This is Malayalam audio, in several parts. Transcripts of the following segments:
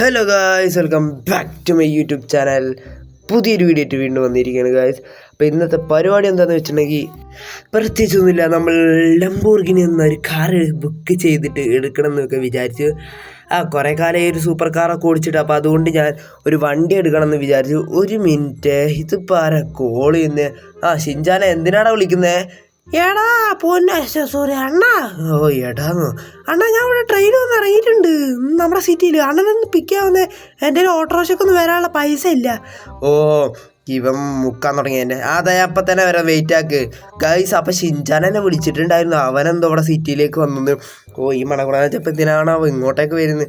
Hello guys welcome back to my YouTube channel പുതിയൊരു വീഡിയോ ആയിട്ട് വീണ്ടും വന്നിരിക്കുകയാണ് ഗായ്സ് അപ്പോൾ ഇന്നത്തെ പരിപാടി എന്താണെന്ന് വെച്ചിട്ടുണ്ടെങ്കിൽ പ്രത്യേകിച്ചൊന്നുമില്ല നമ്മൾ ലംബോർഗിനി എന്നൊരു കാർ ബുക്ക് ചെയ്തിട്ട് എടുക്കണം എന്നൊക്കെ വിചാരിച്ചു. ആ കുറേ കാലം ഒരു സൂപ്പർ കാറൊക്കെ ഓടിച്ചിട്ട് അപ്പോൾ അതുകൊണ്ട് ഞാൻ ഒരു വണ്ടി എടുക്കണം എന്ന് വിചാരിച്ചു. ഒരു മിനിറ്റ് ഇതിപ്പോൾ ആരാ കോൾ ചെയ്യുന്നത് ആ ഷിൻജാന എന്തിനാടാ വിളിക്കുന്നത് എടാ പോന്നെ സോറി അണ്ണാ. ഓ എടാന്ന് അണ്ണാ ഞാൻ ഇവിടെ ട്രെയിൻ വന്ന് ഇറങ്ങിയിട്ടുണ്ട്. നമ്മുടെ സിറ്റിയിൽ അണ്ണനൊന്ന് പിക്ക് ആവുന്നേ എന്റെ ഒരു ഓട്ടോറിക്ഷയ്ക്ക് ഒന്നും വരാനുള്ള പൈസ ഇല്ല. ഓ ഇവൻ മുക്കാൻ തുടങ്ങി എന്റെ അതെ അപ്പം തന്നെ വരാൻ വെയിറ്റ് ആക്ക്. ഗൈസ് അപ്പം ഷിൻചാൻ എന്നെ വിളിച്ചിട്ടുണ്ടായിരുന്നു. അവനെന്തോ ഇവിടെ സിറ്റിയിലേക്ക് വന്നത് ഓ ഈ മണക്കുടാന്ന് വെച്ചപ്പോൾ അവൻ ഇങ്ങോട്ടേക്ക് വരുന്നത്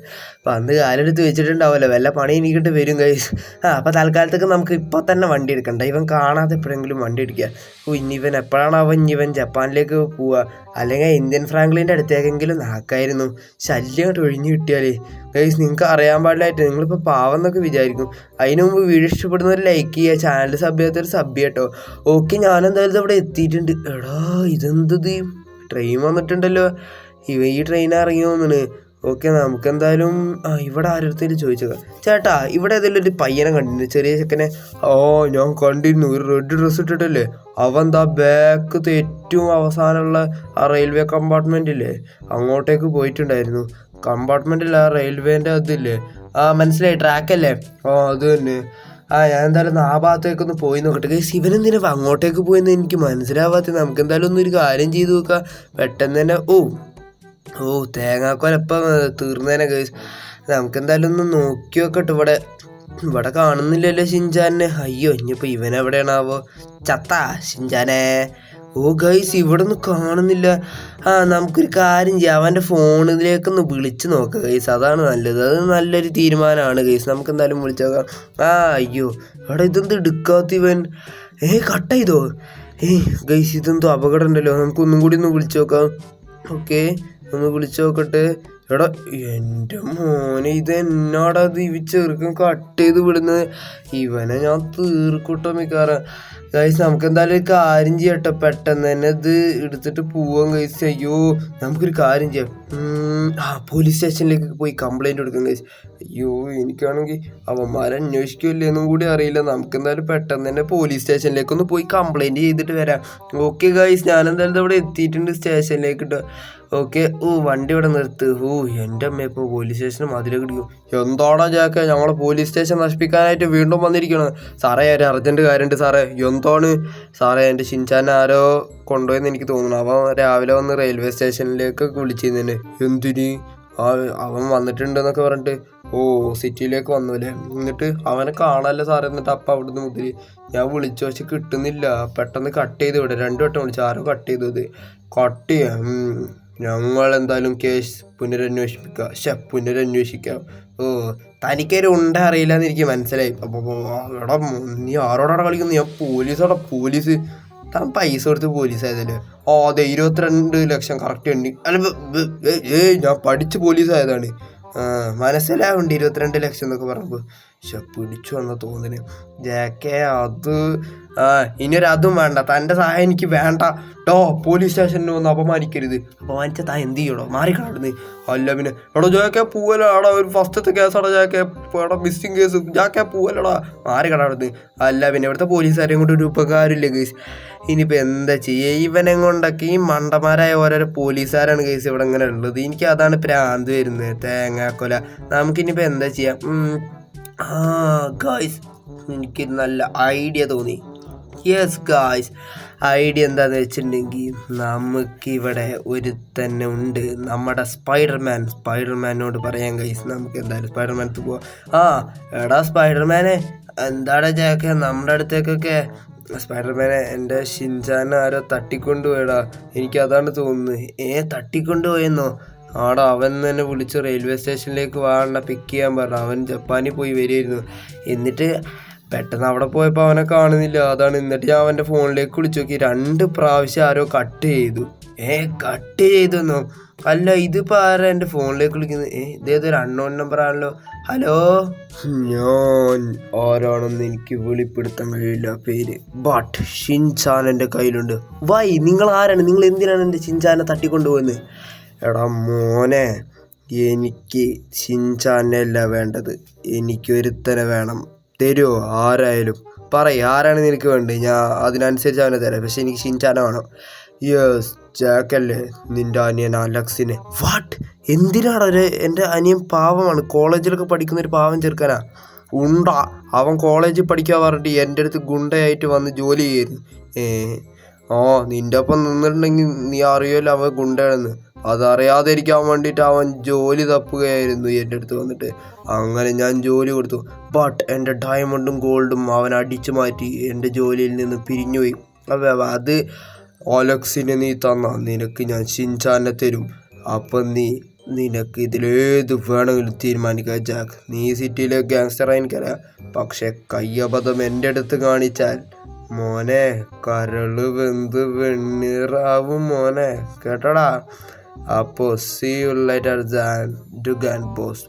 അന്ന് കാലെടുത്ത് വെച്ചിട്ടുണ്ടാവുമല്ലോ. വല്ല പണി എനിക്കിട്ട് വരും കൈസ് ആ അപ്പം തൽക്കാലത്തേക്ക് നമുക്ക് ഇപ്പോൾ തന്നെ വണ്ടി എടുക്കണ്ട. ഇവൻ കാണാതെ എപ്പോഴെങ്കിലും വണ്ടി എടുക്കുക. ഓ ഇനി ഇവൻ എപ്പോഴാണ് അവൻ ഇവൻ ജപ്പാനിലേക്ക് പോവുക. അല്ലെങ്കിൽ ഇന്ത്യൻ ഫ്രാങ്ക്ലിന്റെ അടുത്തേക്കെങ്കിലും നാക്കായിരുന്നു. ശല്യം അങ്ങോട്ട് ഒഴിഞ്ഞു കിട്ടിയാലേ. ഗൈസ് നിങ്ങൾക്ക് അറിയാൻ പാടില്ലായിട്ട് നിങ്ങളിപ്പോൾ പാവം എന്നൊക്കെ വിചാരിക്കും. അതിന് മുമ്പ് വീഡിയോ ഇഷ്ടപ്പെടുന്നവർ ലൈക്ക് ചെയ്യുക. ചാനൽ സബ് ചെയ്യാത്തൊരു സബ് ചെയ്യട്ടോ ഓക്കെ ഞാനെന്തായാലും ഇവിടെ എത്തിയിട്ടുണ്ട്. എടാ ഇതെന്തത് ട്രെയിൻ വന്നിട്ടുണ്ടല്ലോ. ഇവ ഈ ട്രെയിൻ ഇറങ്ങി തോന്നുന്നു ഓക്കെ നമുക്ക് എന്തായാലും ഇവിടെ ആരുടെ ചോദിച്ചത് ചേട്ടാ ഇവിടെ ഏതെങ്കിലും ഒരു പയ്യനെ കണ്ടിരുന്നു ചെറിയ ചെക്കനെ. ഓ ഞാൻ കണ്ടിരുന്നു. ഒരു റെഡ് ഡ്രസ്സ് ഇട്ടിട്ടല്ലേ? അവൻ ദാ ബാക്ക് ഏറ്റവും അവസാനമുള്ള ആ റെയിൽവേ കമ്പാർട്ട്മെന്റ് ഇല്ലേ? അങ്ങോട്ടേക്ക് പോയിട്ടുണ്ടായിരുന്നു. കമ്പാർട്ട്മെന്റിൽ ആ റെയിൽവേന്റെ അതില്ലേ? ആ മനസ്സിലായി. ട്രാക്കല്ലേ ഓ അത് തന്നെ. ആ ഞാൻ എന്തായാലും ആ ഭാഗത്തേക്ക് ഒന്ന് പോയി നോക്കട്ടെ. ഗൈസ് ഇവനെന്തിനാ അങ്ങോട്ടേക്ക് പോയെന്ന് എനിക്ക് മനസ്സിലാവാത്ത നമുക്ക് എന്തായാലും ഒന്നൊരു കാര്യം ചെയ്തു നോക്കാം. പെട്ടെന്ന് തന്നെ ഓ ഓ തേങ്ങാക്കൊലപ്പം തീർന്നേനെ ഗൈസ് നമുക്ക് എന്തായാലും ഒന്ന് നോക്കി നോക്കട്ടെ ഇവിടെ. ഇവിടെ കാണുന്നില്ലല്ലോ ഷിൻചാനെ അയ്യോ ഇനിയിപ്പോൾ ഇവനെവിടെയാണാവോ ചത്ത ഷിൻചാനെ ഓ ഗൈസ് ഇവിടെ ഒന്നും കാണുന്നില്ല. ആ നമുക്കൊരു കാര്യം ചെയ്യാം. അവന്റെ ഫോണിലേക്കൊന്ന് വിളിച്ച് നോക്കാം ഗൈസ് അതാണ് നല്ലത്. അത് നല്ലൊരു തീരുമാനമാണ് ഗൈസ് നമുക്ക് എന്തായാലും വിളിച്ച് നോക്കാം. ആ അയ്യോ. എടാ ഇതെന്ത് എടുക്കാത്ത ഇവൻ? ഏ കട്ട് ചെയ്തോ? ഏയ് ഗൈസ് ഇതെന്തോ അപകടം ഉണ്ടല്ലോ. നമുക്കൊന്നും കൂടി ഒന്ന് വിളിച്ച് നോക്കാം. ഓക്കെ ഒന്ന് വിളിച്ചു നോക്കട്ടെ. എടാ എന്റെ മോനെ ഇത് എന്നാടാ ദീവി ഇവ ചെറുക്കൻ കട്ട് ചെയ്ത് വിടുന്നത്? ഇവനെ ഞാൻ തീർക്കൂട്ടോ മിക്കാറ് ഗൈസ് നമുക്ക് എന്തായാലും ഒരു കാര്യം ചെയ്യട്ടെ. പെട്ടെന്ന് തന്നെ ഇത് എടുത്തിട്ട് പോവാൻ ഗൈസ് അയ്യോ നമുക്കൊരു കാര്യം ചെയ്യാം. ആ പോലീസ് സ്റ്റേഷനിലേക്ക് പോയി കംപ്ലൈന്റ് കൊടുക്കാം ഗൈസ് അയ്യോ എനിക്കാണെങ്കിൽ അവന്മാരെ അന്വേഷിക്കില്ലേ എന്നും കൂടി അറിയില്ല. നമുക്ക് എന്തായാലും പെട്ടെന്ന് തന്നെ പോലീസ് സ്റ്റേഷനിലേക്ക് ഒന്ന് പോയി കംപ്ലൈന്റ് ചെയ്തിട്ട് വരാം. ഓക്കെ ഗൈസ് ഞാനെന്തായാലും ഇവിടെ എത്തിയിട്ടുണ്ട് സ്റ്റേഷനിലേക്ക് കേട്ടോ ഓക്കെ ഓ വണ്ടി ഇവിടെ നിർത്ത്. ഓ എന്റെ അമ്മ ഇപ്പോൾ പോലീസ് സ്റ്റേഷനും അതിലേക്ക് ഇടിക്കും എന്തോടാ ജാക്ക ഞങ്ങളെ പോലീസ് സ്റ്റേഷൻ നശിപ്പിക്കാനായിട്ട് വീണ്ടും വന്നിരിക്കണം. സാറേ ഒരു അർജന്റ് കാര്യമുണ്ട് സാറേ. എന്താണ്? സാറേ എന്റെ ഷിൻചാൻ ആരോ കൊണ്ടുപോയെന്ന് എനിക്ക് തോന്നുന്നു. അവൻ രാവിലെ വന്ന് റെയിൽവേ സ്റ്റേഷനിലേക്ക് വിളിച്ചിരുന്നു എന്തിന്? ആ അവൻ വന്നിട്ടുണ്ടെന്നൊക്കെ പറഞ്ഞിട്ട്. ഓ സിറ്റിയിലേക്ക് വന്നു അല്ലേ? എന്നിട്ട് അവനെ കാണാനല്ല സാറേ. എന്നിട്ട് അപ്പം അവിടുന്ന് മുതൽ ഞാൻ വിളിച്ചു പക്ഷെ കിട്ടുന്നില്ല. പെട്ടെന്ന് കട്ട് ചെയ്ത് വിടാം രണ്ടു വട്ടം വിളിച്ചു. ആരോ കട്ട് ചെയ്തത് കട്ട് ചെയ്യാം. ഞങ്ങൾ എന്തായാലും കേസ് പുനരന്വേഷിപ്പിക്കുക. ശ പുനരന്വേഷിക്കാം. ഓ തനിക്കൊരു ഉണ്ട അറിയില്ല എന്ന് എനിക്ക് മനസ്സിലായി അപ്പോൾ എടാ നീ ആരോടാണ് കളിക്കുന്നത് ഞാൻ പോലീസോടാ പോലീസ്. താൻ പൈസ കൊടുത്ത് പോലീസ് ആയതല്ലേ? ഓ അതെ ഇരുപത്തിരണ്ട് ലക്ഷം കറക്റ്റ് ഉണ്ട് അല്ല ഏ- ഞാൻ പഠിച്ച് പോലീസ് ആയതാണ്. ആ മനസ്സിലാവുണ്ട് ഇരുപത്തിരണ്ട് ലക്ഷം എന്നൊക്കെ പറഞ്ഞപ്പോൾ പക്ഷെ പിടിച്ചു വന്ന തോന്നുന്നു ജാക്കെ അത് ആ ഇനി ഒരു അതും വേണ്ട. തന്റെ സഹായം എനിക്ക് വേണ്ട. ടോ പോലീസ് സ്റ്റേഷനിൽ ഒന്ന് അപമാനിക്കരുത്. അപമാനിച്ച താൻ എന്ത് ചെയ്യണോ? മാറിക്കണം അല്ല പിന്നെ. എടോ ജാക്കെ പൂവല്ലോ? അവിടെ ഒരു ഫസ്റ്റത്തെ കേസാടാ ജാക്കെ എടാ മിസ്സിങ് കേസ് ജാക്കെ പൂവല്ലടാ. മാറിക്കണം അവിടുന്ന്. അല്ല പിന്നെ ഇവിടുത്തെ പോലീസുകാരെയും കൊണ്ട് ഒരു ഉപകാരമില്ല കേസ് ഇനിയിപ്പോൾ എന്താ ചെയ്യുക ഇവനെ കൊണ്ടൊക്കെ ഈ മണ്ടന്മാരായ ഓരോരോ പോലീസുകാരാണ് കേസ് ഇവിടെ ഇങ്ങനെ ഉള്ളത്. എനിക്ക് അതാണ് പ്രാന്ത് വരുന്നത്. തേങ്ങാക്കൊല. നമുക്കിനിയിപ്പോൾ എന്താ ചെയ്യാം? ആ ഗായ്സ്. എനിക്ക് നല്ല ഐഡിയ തോന്നി. യെസ് ഗായ്സ് ഐഡിയ എന്താന്ന് വെച്ചിട്ടുണ്ടെങ്കിൽ നമുക്കിവിടെ ഒരു തന്നെ ഉണ്ട്. നമ്മുടെ സ്പൈഡർമാൻ സ്പൈഡർമാനോട് പറയാൻ ഗൈസ് നമുക്ക് എന്തായാലും സ്പൈഡർമാൻ പോവാം. ആ എടാ സ്പൈഡർമാനെ എന്താടാ ചേക്ക നമ്മുടെ അടുത്തേക്കൊക്കെ സ്പൈഡർമാനെ എന്റെ ഷിൻചാനെ ആരോ തട്ടിക്കൊണ്ടുപോയടാ. എനിക്ക് അതാണ് തോന്നുന്നത്. ഏ തട്ടിക്കൊണ്ടുപോയെന്നോ? ആടാ അവൻ തന്നെ വിളിച്ച് റെയിൽവേ സ്റ്റേഷനിലേക്ക് വാണ്ട പിക്ക് ചെയ്യാൻ പറഞ്ഞു. അവൻ ജപ്പാനിൽ പോയി വരുമായിരുന്നു എന്നിട്ട് പെട്ടെന്ന് അവിടെ പോയപ്പോൾ അവനെ കാണുന്നില്ല. അതാണ് എന്നിട്ട് ഞാൻ അവന്റെ ഫോണിലേക്ക് വിളിച്ചു നോക്കി. രണ്ട് പ്രാവശ്യം ആരോ കട്ട് ചെയ്തു. ഏ കട്ട് ചെയ്തെന്നോ? അല്ല ഇതിപ്പോൾ ആരാ എന്റെ ഫോണിലേക്ക് വിളിക്കുന്നത്? ഏ ഇതേതൊരു അൺനോൺ നമ്പർ ആണല്ലോ. ഹലോ? ഞാൻ ആരാണെന്ന് എനിക്ക് വെളിപ്പെടുത്താൻ കഴിയില്ല പേര്. ബട്ട് ഷിൻചാൻ എന്റെ കയ്യിലുണ്ട്. വൈ നിങ്ങൾ ആരാണ്? നിങ്ങൾ എന്തിനാണ് എന്റെ ഷിൻചാനെ തട്ടിക്കൊണ്ടുപോകുന്നത്? എടാ മോനെ എനിക്ക് ഷിൻചാനല്ല വേണ്ടത്. എനിക്കൊരുത്തനെ വേണം. തരുമോ ആരായാലും. പറയ് ആരാണ് നിനക്ക് വേണ്ടത്? ഞാൻ അതിനനുസരിച്ച് അവനെ തരാം. പക്ഷെ എനിക്ക് ഷിൻചാനെ വേണം. യെസ് ജാക്കല്ലേ നിന്റെ അനിയൻ അലക്സിനെ വാട്ട് എന്തിനാണ് ഒരു എന്റെ അനിയൻ പാവമാണ്? കോളേജിലൊക്കെ പഠിക്കുന്ന ഒരു പാവം ചെറുക്കനാ. ഉണ്ട. അവൻ കോളേജിൽ പഠിക്കാൻ പറഞ്ഞിട്ട് എന്റെ അടുത്ത് ഗുണ്ടയായിട്ട് വന്ന് ജോലി ചെയ്യുന്നു ഏ? ഓ നിന്റെ ഒപ്പം നിന്നിട്ടുണ്ടെങ്കിൽ നീ അറിയുമല്ലോ അവൻ ഗുണ്ടയാണെന്ന്. അതറിയാതിരിക്കാൻ വേണ്ടിയിട്ട് അവൻ ജോലി തപ്പുകയായിരുന്നു എന്റെ അടുത്ത് വന്നിട്ട്. അങ്ങനെ ഞാൻ ജോലി കൊടുത്തു. ബട്ട് എന്റെ ഡയമണ്ടും ഗോൾഡും അവൻ അടിച്ചു മാറ്റി എന്റെ ജോലിയിൽ നിന്ന് പിരിഞ്ഞുപോയി. അവ അത് ഒലക്സിന് നീ തന്ന. നിനക്ക് ഞാൻ ഷിൻചാനെ തരും. അപ്പം നീ നിനക്ക് ഇതിലേത് വേണമെങ്കിലും തീരുമാനിക്കുക ജാക്ക്. നീ സിറ്റിയിലെ ഗാങ്സ്റ്റർ എനിക്കറിയാം പക്ഷെ കയ്യബദ്ധം എന്റെ അടുത്ത് കാണിച്ചാൽ മോനെ കരൾ വെന്ത് വെണ്ണീറാവും മോനെ. കേട്ടോടാ? അപ്പോ സി യു ലെറ്റർ ദാൻ ടു ഗാൻ ബോസ്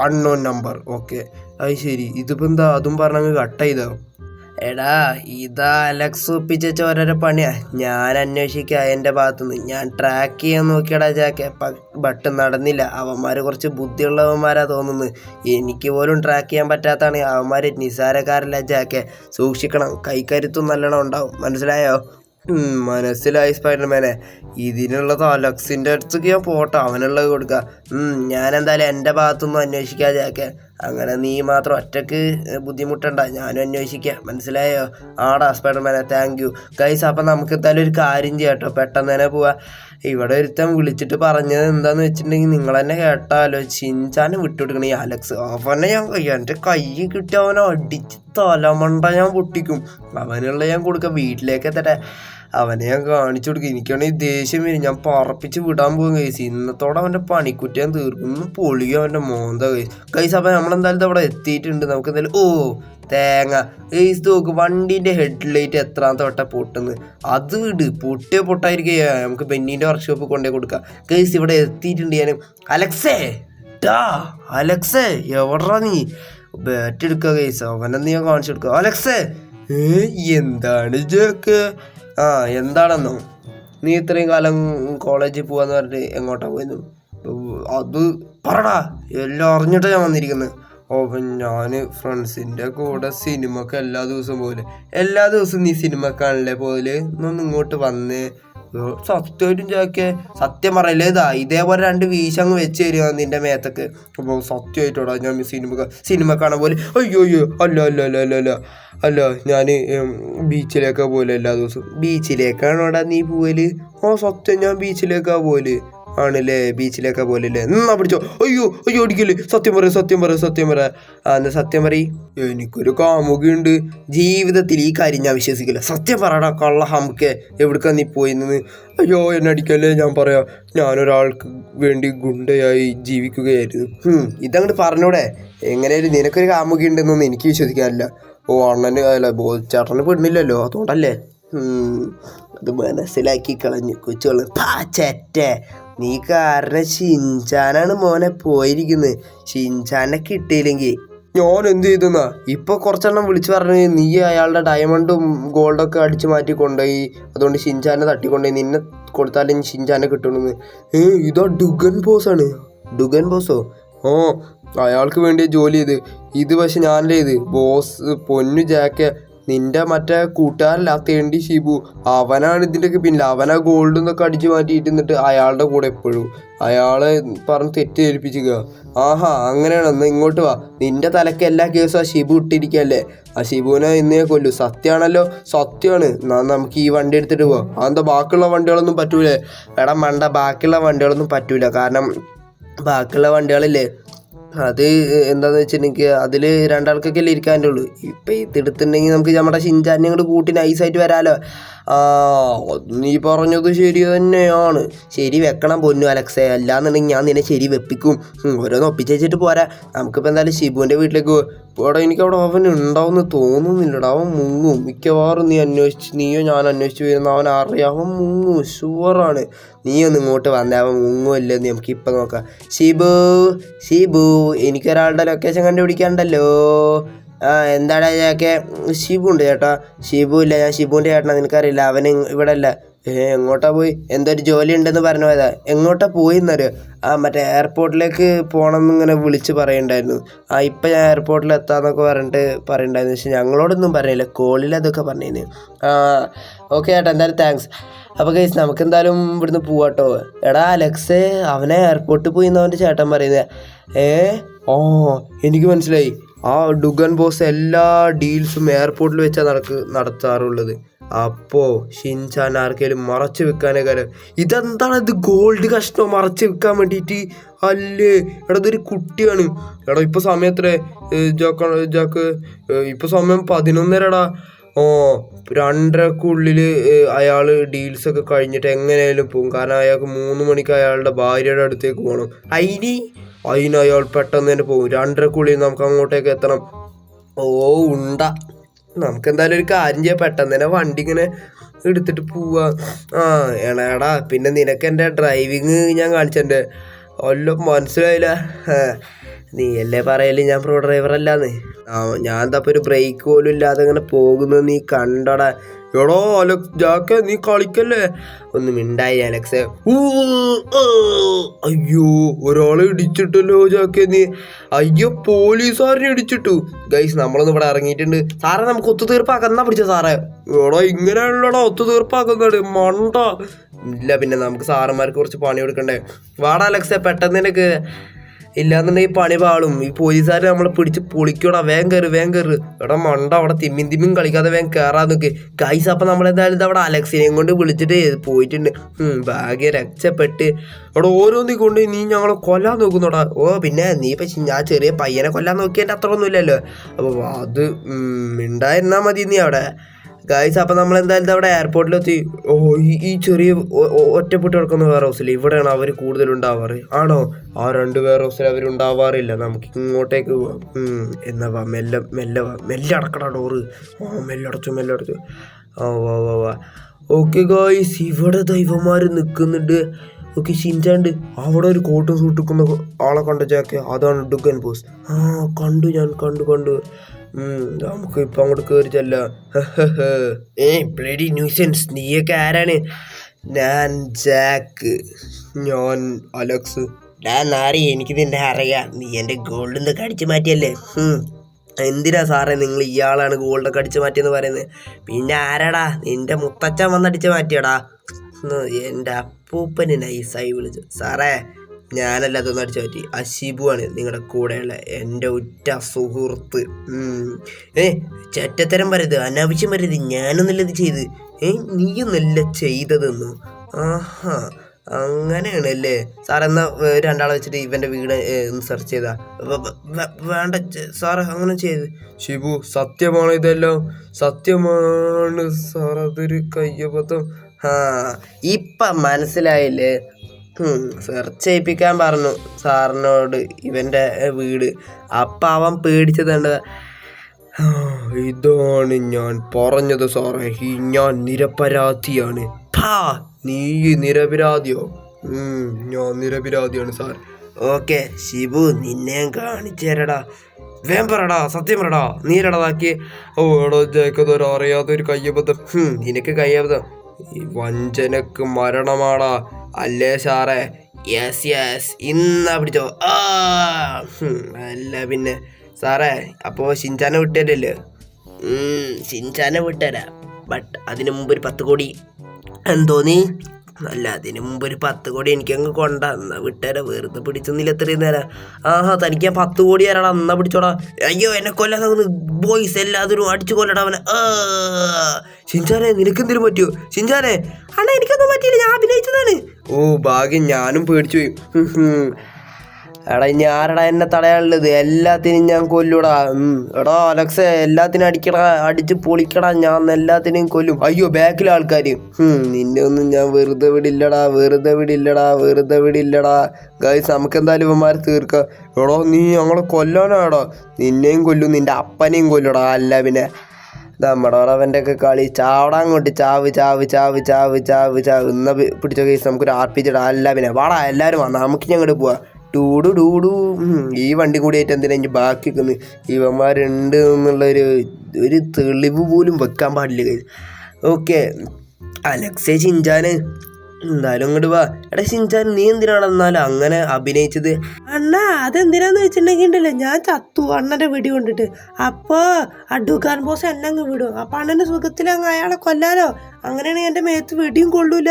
അൺനോൺ നമ്പർ ഓക്കെ അത് ശരി. ഇതിപ്പോ എന്താ? അതും പറഞ്ഞങ്ങ് കട്ട് ചെയ്തോ? എടാ ഇതാ അലക്സ് ഒപ്പിച്ച ചോരര പണിയാ. ഞാൻ അന്വേഷിക്കുക എന്റെ ഭാഗത്തുനിന്ന്. ഞാൻ ട്രാക്ക് ചെയ്യാൻ നോക്കിയടാ ജാക്കെ ബട്ട് നടന്നില്ല. അവന്മാർ കുറച്ച് ബുദ്ധിയുള്ളവന്മാരാ തോന്നുന്നു. എനിക്ക് പോലും ട്രാക്ക് ചെയ്യാൻ പറ്റാത്തതാണ്. അവന്മാർ നിസാരക്കാരല്ല ജാക്കെ സൂക്ഷിക്കണം. കൈക്കരുത്തും നല്ലോണം ഉണ്ടാവും. മനസ്സിലായോ? മനസ്സിലായി സ്പൈഡർമാനെ. ഇതിനുള്ളത് അലക്സിന്റെ അടുത്തേക്ക് ഞാൻ പോട്ടെ അവനുള്ളത് കൊടുക്കുക ഞാൻ എന്തായാലും എന്റെ ഭാഗത്തുനിന്ന് അന്വേഷിക്കാതെ ആക്കെ. അങ്ങനെ നീ മാത്രം ഒറ്റയ്ക്ക് ബുദ്ധിമുട്ടണ്ട ഞാനും അന്വേഷിക്കാം. മനസ്സിലായോ? ആടാ സ്പൈഡർമാനെ താങ്ക് യു ഗൈസ് അപ്പം നമുക്ക് എന്തായാലും ഒരു കാര്യം ചെയ്യാം കേട്ടോ. പെട്ടെന്ന് തന്നെ പോവാ. ഇവിടെ ഒരുത്തൻ വിളിച്ചിട്ട് പറഞ്ഞത് എന്താന്ന് വെച്ചിട്ടുണ്ടെങ്കിൽ നിങ്ങൾ തന്നെ കേട്ടാലോ. വിട്ടു വിട്ടുകൊടുക്കണം ഈ അലക്സ്. അവനെ ഞാൻ എന്റെ കൈ കിട്ടി അവനെ അടിച്ച് തലമണ്ട ഞാൻ പൊട്ടിക്കും. അവനുള്ള ഞാൻ കൊടുക്കാം. വീട്ടിലേക്ക് എത്തട്ടെ. അവനെ ഞാൻ കാണിച്ചു കൊടുക്കും. എനിക്കാണെങ്കിൽ ദേഷ്യം വരും. ഞാൻ പറപ്പിച്ച് വിടാൻ പോകും കൈസ് ഇന്നത്തോടെ അവന്റെ പണിക്കുറ്റി ഞാൻ തീർക്കും. ഒന്ന് പൊളിയും അവന്റെ മോന്ത കൈസ് കൈസ് അപ്പം നമ്മളെന്തായാലും അവിടെ എത്തിയിട്ടുണ്ട്. നമുക്ക് എന്തായാലും ഓ തേങ്ങ. കൈസ് നോക്ക് വണ്ടീന്റെ ഹെഡ്ലൈറ്റ് എത്രാമത്തെ വട്ട പൊട്ടുന്നു. അത് വിട്. പൊട്ടിയ പൊട്ടായിരിക്കും. നമുക്ക് ബെന്നീന്റെ വർക്ക്ഷോപ്പ് കൊണ്ടേ കൊടുക്കാം. കൈസ് ഇവിടെ എത്തിയിട്ടുണ്ട് ഞാൻ അലക്സേ ഡാ അലക്സേ എവിടാ നീ? ബാറ്റ് എടുക്കുക കൈസ് അവനെന്ന് ഞാൻ കാണിച്ചു കൊടുക്കുക അലക്സേ എന്താണ് ജോക്ക് ആ എന്താണെന്നോ? നീ ഇത്രയും കാലം കോളേജിൽ പോവാന്ന് പറഞ്ഞിട്ട് എങ്ങോട്ടാ പോയെന്നു? അത് പറടാ എല്ലാം അറിഞ്ഞിട്ടാ ഞാൻ വന്നിരിക്കുന്നത് ഓ ഞാൻ ഫ്രണ്ട്സിന്റെ കൂടെ സിനിമക്ക് എല്ലാ ദിവസവും പോലെ എല്ലാ ദിവസവും നീ സിനിമക്കാണല്ലേ പോകൽ ഒന്ന് ഇങ്ങോട്ട് വന്നേ. സത്യമായിട്ടും ചോദിക്കേ സത്യം പറയല്ലേ? ഇതാ ഇതേപോലെ രണ്ട് വീശങ്ങ് വെച്ച് തരിക നിന്റെ മേത്തക്ക്. അപ്പോൾ സത്യമായിട്ടോടാ ഞാൻ സിനിമ സിനിമ കാണാൻ പോലെ അയ്യോ അയ്യോ അല്ല അല്ല അല്ല അല്ല അല്ല. അല്ല ഞാൻ ബീച്ചിലേക്കാ പോലെ എല്ലാ ദിവസവും. ബീച്ചിലേക്കാണോടാ നീ പോവൽ? ഓ സത്യം ഞാൻ ബീച്ചിലേക്കാ പോൽ ആണല്ലേ? ബീച്ചിലൊക്കെ പോലല്ലേ? എന്നാ പിടിച്ചോ? അയ്യോ അയ്യോ അടിക്കല്ലേ സത്യം പറ സത്യം പറ സത്യം പറ ആ എന്നാ സത്യം പറ എനിക്കൊരു കാമുകയുണ്ട്. ജീവിതത്തിൽ ഈ കാര്യം ഞാൻ വിശ്വസിക്കില്ല. സത്യം പറയടാ കള്ള ഹമുക്കെ എവിടുക്കാ നീ പോയിന്ന് അയ്യോ എന്നെ അടിക്കല്ലേ? ഞാൻ പറയാ. ഞാനൊരാൾക്ക് വേണ്ടി ഗുണ്ടയായി ജീവിക്കുകയായിരുന്നു. ഇതങ്ങോട്ട് പറഞ്ഞൂടെ? എങ്ങനെയായാലും നിനക്കൊരു കാമുകിയുണ്ടെന്നൊന്നും എനിക്ക് വിശ്വസിക്കാനില്ല. ഓ അണ്ണന് അല്ല ബോ ചേട്ടന് പെണ്ണില്ലല്ലോ അതുകൊണ്ടല്ലേ? അത് മനസ്സിലാക്കി കളഞ്ഞു കൊച്ചുകൾ പാച്ചറ്റേ. നീ കാരണം ഷിൻചാനാണ് മോനെ പോയിരിക്കുന്നത് ഷിൻചാനെ കിട്ടിയില്ലെങ്കിൽ ഞാൻ എന്ത് ചെയ്തെന്നാ? ഇപ്പൊ കുറച്ചെണ്ണം വിളിച്ചു പറഞ്ഞു നീ അയാളുടെ ഡയമണ്ടും ഗോൾഡൊക്കെ അടിച്ചു മാറ്റി കൊണ്ടുപോയി. അതുകൊണ്ട് ഷിൻചാനെ തട്ടിക്കൊണ്ടുപോയി. നിന്നെ കൊടുത്താലും ഷിൻചാനെ കിട്ടണമെന്ന് ഏ ഇതാ ഡുഗൻ ആണ്. ഡുഗൻ ബോസോ ഓ? അയാൾക്ക് വേണ്ടി ജോലി ചെയ്ത് ഇത് പക്ഷെ ഞാനല്ലേ ഇത് ബോസ് പൊന്നു ജാക്ക്. നിന്റെ മറ്റേ കൂട്ടുകാരല്ല തേണ്ടി ഷിബു. അവനാണ് ഇതിന്റെയൊക്കെ പിന്നിൽ. അവനാ ഗോൾഡ് എന്നൊക്കെ അടിച്ചു മാറ്റിയിട്ട് എന്നിട്ട് അയാളുടെ കൂടെ എപ്പോഴും. അയാളെ പറഞ്ഞ് തെറ്റിദ്ധരിപ്പിച്ചുക ആഹാ അങ്ങനെയാണ്. എന്നാൽ ഇങ്ങോട്ട് വാ. നിന്റെ തലക്ക് എല്ലാ കേസും ആ ഷിബു ഇട്ടിരിക്കല്ലേ ആ ഷിബുവിനെ ഇന്നേ കൊല്ലു. സത്യമാണല്ലോ സത്യമാണ് എന്നാ നമുക്ക് ഈ വണ്ടി എടുത്തിട്ട് പോവാം. അതെന്താ ബാക്കിയുള്ള വണ്ടികളൊന്നും പറ്റൂലേ? എടാ മണ്ട ബാക്കിയുള്ള വണ്ടികളൊന്നും പറ്റൂല. കാരണം ബാക്കിയുള്ള വണ്ടികളില്ലേ? അത് എന്താന്ന് വെച്ചിട്ടുണ്ടെങ്കിൽ അതിൽ രണ്ടാൾക്കൊക്കെ അല്ലേ ഇരിക്കാൻ ഉള്ളൂ ഇപ്പം ഇത് എടുത്തിട്ടുണ്ടെങ്കിൽ നമുക്ക് നമ്മുടെ ഷിൻചാനെ അങ്ങോട്ട് കൂട്ടി നൈസായിട്ട് വരാലോ. ആ നീ പറഞ്ഞത് ശരി തന്നെയാണ്. ശരി വെക്കണം പൊന്നു അലക്സേ. അല്ലാന്നുണ്ടെങ്കിൽ ഞാൻ നിന്നെ ശരി വെപ്പിക്കും. ഓരോന്ന് ഒപ്പിച്ചേച്ചിട്ട് പോരാ. നമുക്കിപ്പോൾ എന്തായാലും ഷിബുവിന്റെ വീട്ടിലേക്ക് പോ ഇവിടെ എനിക്ക് അവിടെ അവൻ ഉണ്ടാവുമെന്ന് തോന്നുന്നില്ലടാ. അവൻ മുങ്ങും. മിക്കവാറും നീ അന്വേഷിച്ച് നീയോ ഞാൻ അന്വേഷിച്ച് വരുന്ന അവൻ അറിയാം. അവൻ മുങ്ങും. ഷുവറാണ് നീ ഒന്ന് ഇങ്ങോട്ട് വന്നേ. അവൻ മുങ്ങുമല്ലെന്ന് നമുക്ക് ഇപ്പം നോക്കാം. ഷിബു ഷിബു എനിക്കൊരാളുടെ ലൊക്കേഷൻ കണ്ടുപിടിക്കാണ്ടല്ലോ എന്താടാ ചേക്കെ ഷിബു ഉണ്ട് ചേട്ടാ. ഷിബു ഇല്ല ഞാൻ ഷിബുവിന്റെ ചേട്ടനാ നിനക്കറിയില്ല. അവൻ ഇവിടെ അല്ല എങ്ങോട്ടാ പോയി? എന്തൊരു ജോലി ഉണ്ടെന്ന് പറഞ്ഞു പോയതാ. എങ്ങോട്ടാ പോയി എന്നറിയോ? ആ മറ്റേ എയർപോർട്ടിലേക്ക് പോകണം എന്നിങ്ങനെ വിളിച്ച് പറയുണ്ടായിരുന്നു. ആ ഇപ്പം ഞാൻ എയർപോർട്ടിൽ എത്താന്നൊക്കെ പറഞ്ഞിട്ട് പറയണ്ടായിരുന്നു. പക്ഷെ ഞങ്ങളോടൊന്നും പറഞ്ഞില്ല കോളിൽ അതൊക്കെ പറഞ്ഞേന് ആ ഓക്കെ ചേട്ടാ എന്തായാലും താങ്ക്സ്. അപ്പോൾ കേസ് നമുക്ക് എന്തായാലും ഇവിടുന്ന് പോവാട്ടോ എടാ അലക്സ് അവനെ എയർപോർട്ടിൽ പോയി എന്നവന്റെ ചേട്ടൻ പറയുന്നത്. ഏ ഓ എനിക്ക് മനസ്സിലായി. ആ ഡുഗൻ ബോസ് എല്ലാ ഡീൽസും എയർപോർട്ടിൽ വെച്ചാണ് നടക്ക് നടത്താറുള്ളത്. അപ്പോ ഷിൻചാൻ ആർക്കെങ്കിലും മറച്ചു വെക്കാനേ കാര്യം ഇതെന്താണ് ഇത് ഗോൾഡ് കഷ്ണം മറച്ചു വെക്കാൻ വേണ്ടിയിട്ട് അല്ലേ എടാ ഇതൊരു കുട്ടിയാണ്. എടാ ഇപ്പൊ സമയം എത്ര? ജോക്ക് ജോക്ക് ഇപ്പൊ സമയം പതിനൊന്നരടാ. ഓ രണ്ടരക്കുള്ളിൽ അയാൾ ഡീൽസ് ഒക്കെ കഴിഞ്ഞിട്ട് എങ്ങനെയായാലും പോകും കാരണം അയാൾക്ക് മൂന്ന് മണിക്ക് അയാളുടെ ഭാര്യയുടെ അടുത്തേക്ക് പോകണം അതിന് അതിന് അയാൾ പെട്ടെന്ന് തന്നെ പോകും. രണ്ടരക്കുള്ളിൽ നമുക്ക് അങ്ങോട്ടേക്ക് എത്തണം. ഓ ഉണ്ട. നമുക്ക് എന്തായാലും ഒരു കാര്യം ചെയ്യാം. പെട്ടെന്ന് തന്നെ വണ്ടി ഇങ്ങനെ എടുത്തിട്ട് പോവാ. ആ എടാ പിന്നെ നിനക്ക് എന്റെ ഡ്രൈവിങ് ഞാൻ കാണിച്ചെന്റെ ഒല്ല മനസ്സിലായില്ല. നീ അല്ലേ പറയൽ? ഞാൻ പ്രോ ഡ്രൈവർ അല്ലാന്ന്. ഞാൻ എന്താ ഒരു ബ്രേക്ക് പോലും ഇല്ലാതെ ഇങ്ങനെ പോകുന്നത് നീ കണ്ടടാ. എടോ അലക്സ് ജാക്ക നീ കളിക്കല്ലേ? ഒന്ന് മിണ്ടായി അലക്സ്. അയ്യോ ഒരാളെ ഇടിച്ചിട്ടല്ലോ ജാക്കെ നീ. അയ്യോ പോലീസുകാരനെ ഇടിച്ചിട്ടു. ഗൈസ് നമ്മളൊന്നും ഇവിടെ ഇറങ്ങിയിട്ടുണ്ട്. സാറേ നമുക്ക് ഒത്തുതീർപ്പാക്കാം. എന്നാ പിടിച്ച സാറേ? എടോ ഇങ്ങനെയുള്ളടാ ഒത്തുതീർപ്പാക്കുന്നത്. മണ്ട. ഇല്ല പിന്നെ നമുക്ക് സാറന്മാർക്ക് കുറച്ച് പണി കൊടുക്കണ്ടേ. വാടാ അലക്സ പെട്ടെന്ന് നിനക്ക്. ഇല്ലാന്നുണ്ടെങ്കിൽ പണി പാളും. ഈ പോലീസുകാർ നമ്മളെ പിടിച്ച് പൊളിക്കടാ. വേഗം കയറി വേഗം കയറി ഇവിടെ മണ്ട അവിടെ തിമ്മിൻ തിമ്മിൻ കളിക്കാതെ വേഗം കയറാൻ നോക്ക്. കൈസ് അപ്പം നമ്മളെന്തായാലും അവിടെ അലക്സിനെയും കൊണ്ട് വിളിച്ചിട്ട് പോയിട്ടുണ്ട്. ഭാഗ്യം രക്ഷപ്പെട്ട്. അവിടെ ഓരോന്നി കൊണ്ട് നീ ഞങ്ങളെ കൊല്ലാൻ നോക്കുന്നുടാ. ഓ പിന്നെ നീ പക്ഷെ ഞാൻ ചെറിയ പയ്യനെ കൊല്ലാൻ നോക്കിയതിന്റെ അത്ര ഒന്നുമില്ലല്ലോ അപ്പോൾ അത് ഉണ്ടായിരുന്നാൽ മതി നീ അവിടെ. ഗായ്സ് അപ്പോൾ നമ്മൾ എന്തായാലും അവിടെ എയർപോർട്ടിലെത്തി ഓ ഈ ചെറിയ ഒറ്റപ്പെട്ട് കിടക്കുന്ന വേറെ ഹൗസിൽ ഇവിടെയാണ് അവർ കൂടുതൽ ഉണ്ടാവാറ് ആണോ? ആ രണ്ട് വേറെ ഹൗസിൽ അവരുണ്ടാവാറില്ല. നമുക്ക് ഇങ്ങോട്ടേക്ക് എന്നാ വാ മെല്ലെ മെല്ലെ വാ. മെല്ലെ അടക്കടാ ഡോറ് ഓ മെല്ലടച്ചു മെല്ലടച്ചു ഓ വാ വാ വാ. ഓക്കെ ഗായ്സ് ഇവിടെ ദൈവന്മാർ നിൽക്കുന്നുണ്ട് ഓക്കെ ഷിൻചാണ്ട് അവിടെ ഒരു കോട്ടും സൂട്ടിക്കുന്ന ആളെ കണ്ട അതാണ് ഡുഗൻ ബോസ് ആ കണ്ടു ഞാൻ കണ്ടു കണ്ടു. നമുക്ക് ഇപ്പൊ അങ്ങോട്ട് കയറി ചെല്ല. ഏ ബ്ലഡി ന്യൂസൻസ് നീയൊക്കെ ആരാണ്? ഞാൻ ജാക്ക്. ഞാൻ അലക്സ്. ഞാൻ നാറി എനിക്ക് നിന്നെ അറിയാം? നീ എന്റെ ഗോൾഡിന്ന് കടിച്ചു മാറ്റിയല്ലേ? എന്തിനാ സാറേ നിങ്ങൾ ഇയാളാണ് ഗോൾഡൊക്കെ അടിച്ചു മാറ്റിയെന്ന് പറയുന്നത്? പിന്നെ ആരാടാ? നിന്റെ മുത്തച്ഛൻ വന്നടിച്ച് മാറ്റിയടാ. എന്റെ അപ്പൂപ്പന് നൈസായി വിളിച്ചു. സാറേ ഞാനല്ല അതൊന്നും അടിച്ചു പറ്റി അശീബു ആണ് നിങ്ങളുടെ കൂടെയുള്ള എന്റെ ഉറ്റ സുഹൃത്ത്. ഏ ചെറ്റത്തരം വരരുത് അനാവശ്യം വരരുത് ഞാനൊന്നല്ല ഇത് ചെയ്ത്. ഏ നീയൊന്നല്ല ചെയ്തതെന്നു? ആഹാ. അങ്ങനെയാണ് അല്ലേ സാർ എന്നാ ഏ, രണ്ടാളെ വെച്ചിട്ട് ഇവന്റെ വീട് ഒന്ന് സെർച്ച് ചെയ്താ. വേണ്ട. സാർ അങ്ങനെ ചെയ്ത്. ഷിബു സത്യമാണ് ഇതെല്ലാം? സത്യമാണ് സാർ അതൊരു കയ്യബദ്ധം. ആ ഇപ്പം മനസ്സിലായില്ലേ? സെർച്ച് ചെയ്യിപ്പിക്കാൻ പറഞ്ഞു. സാറിനോട് ഇവന്റെ വീട്. അപ്പം അവൻ പേടിച്ചതുണ്ട് ഇതാണ് ഞാൻ പറഞ്ഞത് സാറേ. ഞാൻ നിരപരാധിയാണ്. പാ നീ നിരപരാധിയോ? ഞാൻ നിരപരാധിയാണ് സാർ. ഓക്കെ ശിബു നിന്നെ ഞാൻ കാണിച്ചു തരടാ. വേം പറടാ സത്യം പറടാ. നീരടതാക്കി ഓ എടോ ജേക്കതൊരു അറിയാത്ത ഒരു കയ്യബദ്ധം. നിനക്ക് കയ്യബദ്ധം. വഞ്ചനക്ക് മരണമാടാ. അല്ലേ സാറേ? യെസ് യെസ് ഇന്നാ പിടിച്ചോ. ആ അല്ല പിന്നെ. സാറേ അപ്പോൾ ഷിൻചാനെ വിട്ടുതരല്ലേ ഷിൻചാനെ വിട്ടുതരാം ബട്ട് അതിനു മുമ്പ് ഒരു പത്ത് കോടി. എന്തോന്നി? അല്ല അതിനു മുമ്പ് ഒരു പത്ത് കോടി എനിക്കങ്ങ് കൊണ്ട എന്നാ വിട്ടുതരാം വെറുതെ പിടിച്ചൊന്നില്ല എത്രയും നേരം. ആഹാ തനിക്ക് ഞാൻ പത്ത് കോടി തരാടാ എന്നാ പിടിച്ചോടാ. അയ്യോ എന്നെ കൊല്ലാൻ ബോയ്സ് എല്ലാത്തിനും അടിച്ചു കൊല്ലടാ അവനെ. നിനക്ക് നിനക്കെന്തിനും പറ്റുമോ ഷിൻചാനെ. അണ്ണാ എനിക്കൊന്നും പറ്റിയില്ല ഞാൻ അഭിനയിച്ചതാണ്. ഓ ഭാഗ്യം ഞാനും പേടിച്ചു പോയി. എടാ ഇനി ആരടാ എന്നെ തടയാനുള്ളത്? എല്ലാത്തിനും ഞാൻ കൊല്ലൂടാ. എടാ അലക്സ എല്ലാത്തിനും അടിക്കടാ അടിച്ച് പൊളിക്കടാ. ഞാൻ എല്ലാത്തിനെയും കൊല്ലും. അയ്യോ ബാക്കിലെ ആൾക്കാർ നിന്നെ ഒന്നും ഞാൻ വെറുതെ വിടില്ലടാ വെറുതെ വിടില്ലടാ വെറുതെ വിടില്ലടാ. ഗൈസ് നമുക്ക് എന്തായാലും ഇവന്മാരെ തീർക്കാം. എടോ നീ ഞങ്ങളെ കൊല്ലാനാടാ. നിന്നെയും കൊല്ലും നിന്റെ അപ്പനെയും കൊല്ലൂടാ. അല്ല പിന്നെ നമ്മുടെ അവന്റെ ഒക്കെ കളി ചാവടാ അങ്ങോട്ട്. ചാവ് ചാവ് ചാവ് ചാവ് ചാവ് ചാവ്. ഇന്ന പിടിച്ച കേസ് നമുക്കൊരു ആർപ്പിച്ചിടാം അല്ല പിന്നെ വാടാ എല്ലാവരും വാ. നമുക്ക് ഞങ്ങോട്ട് പോവാ. ഡൂഡു ഡൂഡു. ഈ വണ്ടി കൂടിയായിട്ട് എന്തിനാ ഇനി ബാക്കി നിൽക്കുന്നു ഇവന്മാരുണ്ട് എന്നുള്ളൊരു ഒരു തെളിവ് പോലും വെക്കാൻ പാടില്ല. ഓക്കെ. അലക്സേ ഷിൻചാന് എന്നാലും ഇങ്ങോട്ട് വാ. എടാ ഷിൻചാൻ നീ എന്തിനാണ് എന്നാലും അങ്ങനെ അഭിനയിച്ചത്? അണ്ണാ അതെന്തിനാന്ന് വെച്ചിട്ടുണ്ടെങ്കിൽ ഉണ്ടല്ലോ ഞാൻ ചത്തു അണ്ണന്റെ വെടി കൊണ്ടിട്ട്. അപ്പൊ അഡ്വക്കാൻ ബോസ് എന്നെ അങ്ങ് വിടും. അപ്പൊ അണ്ണന്റെ സുഖത്തിൽ അങ്ങ് അയാളെ കൊല്ലാലോ? അങ്ങനെയാണെങ്കിൽ എന്റെ മേത്ത് വെടിയും കൊള്ളൂല.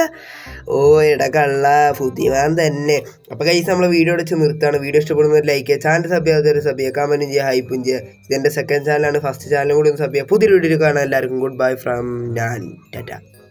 ഓ എടാ കള്ള പുതിയവാൻ തന്നെ. അപ്പൊ കൈസ് നമ്മളെ വീഡിയോ അടിച്ച് നിർത്താണ് വീഡിയോ ഇഷ്ടപ്പെടുന്ന ലൈക്ക് ചെയ്യുക. ചാനൽ സബ് ചെയ്യാത്തൊരു സബ് ചെയ്യുക. കമന്റും ചെയ്യുക. ഹൈപ്പും ചെയ്യുക. സെക്കൻഡ് ചാനലാണ് ഫസ്റ്റ് ചാനലും കൂടി ഒന്ന് സബ് ചെയ്യുക. പുതിയൊരു വീഡിയോ കാണാൻ എല്ലാവർക്കും ഗുഡ് ബൈ ഫ്രം ഞാൻ. ടാറ്റ